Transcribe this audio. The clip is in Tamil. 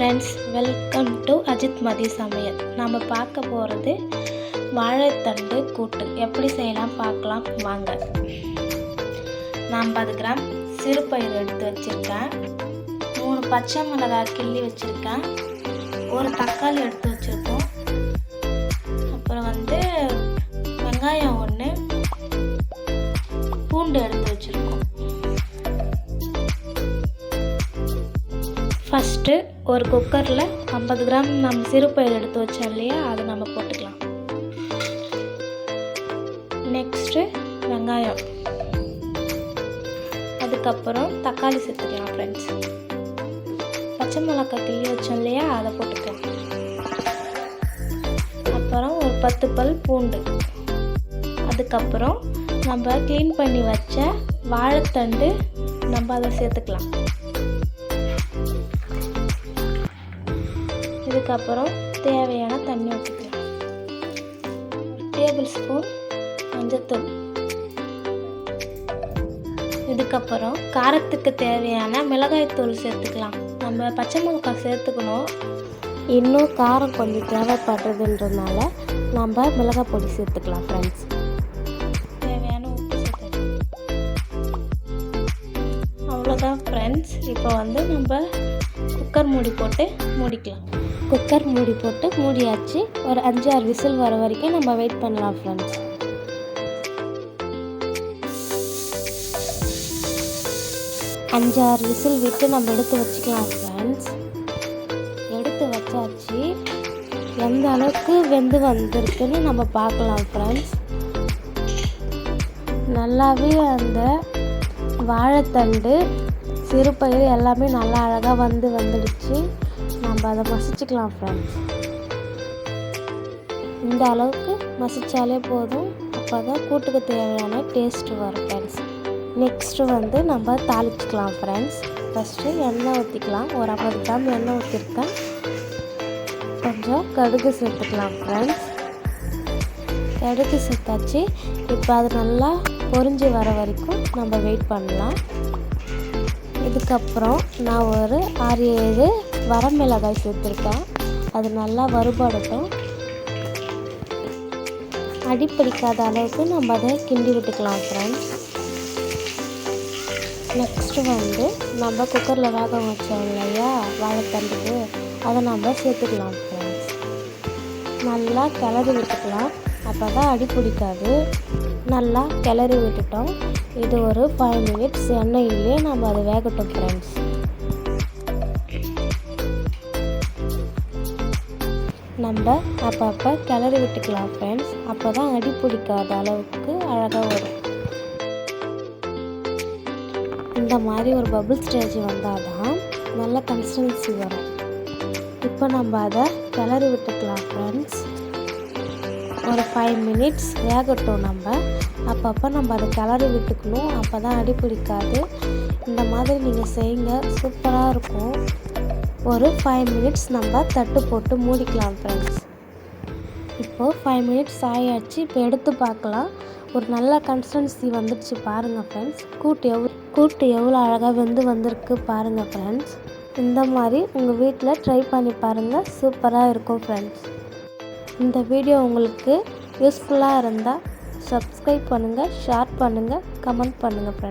Friends welcome to Ajith Mathi சமையல் நம்ம பார்க்க போகிறது வாழைத்தண்டு கூட்டு. எப்படி செய்யலாம் பார்க்கலாம். வாங்க. நான் ஐம்பது கிராம் சிறுபயிர் எடுத்து வச்சுருக்கேன். மூணு பச்சை மிளகாய் கிள்ளி வச்சுருக்கேன். ஒரு தக்காளி எடுத்து வச்சுருக்கேன். ஃபஸ்ட்டு ஒரு குக்கரில் ஐம்பது கிராம் நம்ம சிறுபயிர் எடுத்து வச்சோம் இல்லையா அதை நம்ம போட்டுக்கலாம். நெக்ஸ்ட்டு வெங்காயம். அதுக்கப்புறம் தக்காளி சேர்த்துக்கலாம் ஃப்ரெண்ட்ஸ் பச்சை மிளகாய் கிள்ளி வச்சோம் இல்லையா அதை போட்டுக்கலாம். அப்புறம் ஒரு பத்து பல் பூண்டு. அதுக்கப்புறம் நம்ம க்ளீன் பண்ணி வச்ச வாழைத்தண்டு நம்ம அதை சேர்த்துக்கலாம். இதுக்கப்புறம் தேவையான தண்ணி ஊற்றிக்கலாம் டேபிள் ஸ்பூன் மஞ்சத்தூள். இதுக்கப்புறம் காரத்துக்கு தேவையான மிளகாய்த்தூள் சேர்த்துக்கலாம். நம்ம பச்சை மிளகாய் சேர்த்துக்கணும். இன்னும் காரம் கொஞ்சம் தேவைப்படுறதுன்றதுனால நம்ம மிளகாய் பொடி சேர்த்துக்கலாம் ஃப்ரெண்ட்ஸ் தேவையான உப்பு சேர்த்துக்கலாம். அவ்வளோதான் ஃப்ரெண்ட்ஸ் இப்போ வந்து நம்ம குக்கர் மூடி போட்டு மூடிக்கலாம். குக்கர் மூடி போட்டு மூடியாச்சு. ஒரு அஞ்சு ஆறு விசில் வர வரைக்கும் நம்ம வெயிட் பண்ணலாம் ஃப்ரெண்ட்ஸ் அஞ்சு ஆறு விசில் விட்டு நம்ம எடுத்து வச்சுக்கலாம் ஃப்ரெண்ட்ஸ் எடுத்து வச்சாச்சு. எந்த அளவுக்கு வெந்து வந்திருக்குன்னு நம்ம பார்க்கலாம் ஃப்ரெண்ட்ஸ் நல்லாவே அந்த வாழைத்தண்டு சிறுபயிறு எல்லாமே நல்லா அழகாக வந்து வந்துடுச்சு. நம்ம அதை மசிச்சுக்கலாம் ஃப்ரெண்ட்ஸ் இந்த அளவுக்கு மசித்தாலே போதும். அப்போ தான் கூட்டுக்கு தேவையான டேஸ்ட் வரும் ஃப்ரெண்ட்ஸ் நெக்ஸ்ட்டு வந்து நம்ம தாளிச்சிக்கலாம் ஃப்ரெண்ட்ஸ் ஃபஸ்ட்டு எண்ணெய் ஊற்றிக்கலாம் ஒரு ஐம்பது கிராம் எண்ணெய் ஊற்றிருக்கேன் கொஞ்சம் கடுகு சேர்த்துக்கலாம் ஃப்ரெண்ட்ஸ் கடுகு சேர்த்தாச்சு. இப்போ அது நல்லா பொறிஞ்சு வர வரைக்கும் நம்ம வெயிட் பண்ணலாம். இதுக்கப்புறம் நான் ஒரு ஆறு ஏழு வரமிளகாய் சேர்த்துருக்கேன். அது நல்லா வறுபடட்டும். அடிப்பிடிக்காத அளவுக்கு நம்ம அதை கிண்டி விட்டுக்கலாம் ஃப்ரெண்ட்ஸ் நெக்ஸ்ட்டு வந்து நம்ம குக்கரில் வேக வச்சோம் இல்லையா வாழைத்தண்டுக்கு. அதை நம்ம சேர்த்துக்கலாம் ஃப்ரெண்ட்ஸ் நல்லா கிளறி விட்டுக்கலாம். அப்போ தான் அடி பிடிக்காது. நல்லா கிளறி விட்டுட்டோம். இது ஒரு ஃபைவ் மினிட்ஸ் எண்ணெயிலே நம்ம அதை வேகட்டும் ஃப்ரெண்ட்ஸ் நம்ம அப்பப்போ கிளறி விட்டுக்கலாம் ஃப்ரெண்ட்ஸ் அப்போ தான் அடி பிடிக்காத அளவுக்கு அழகாக வரும். இந்த மாதிரி ஒரு பபுள் ஸ்டேஜ் வந்தால் தான் நல்ல கன்சிஸ்டன்சி வரும். இப்போ நம்ம அதை கிளறி விட்டுக்கலாம் ஃப்ரெண்ட்ஸ் ஒரு ஃபைவ் மினிட்ஸ் வேகட்டும் நம்ம. அப்பப்போ நம்ம அதை கிளறி விட்டுக்கணும். அப்போ தான் அடி பிடிக்காது. இந்த மாதிரி நீங்கள் செய்யுங்க. சூப்பராக இருக்கும். ஒரு ஃபைவ் மினிட்ஸ் நம்ம தட்டு போட்டு மூடிக்கலாம் ஃப்ரெண்ட்ஸ் இப்போது ஃபைவ் மினிட்ஸ் ஆயாச்சு. இப்போ எடுத்து பார்க்கலாம். ஒரு நல்ல கன்சிஸ்டன்சி வந்துடுச்சு பாருங்கள் ஃப்ரெண்ட்ஸ் கூட்டு எவ்வளோ கூட்டு எவ்வளோ அழகாக வெந்து வந்திருக்கு பாருங்கள் ஃப்ரெண்ட்ஸ் இந்த மாதிரி உங்கள் வீட்டில் ட்ரை பண்ணி பாருங்கள் சூப்பராக இருக்கும் ஃப்ரெண்ட்ஸ் இந்த வீடியோ உங்களுக்கு யூஸ்ஃபுல்லாக இருந்தால் சப்ஸ்கிரைப் பண்ணுங்கள் ஷேர் பண்ணுங்கள் கமெண்ட் பண்ணுங்கள் ஃப்ரெண்ட்ஸ்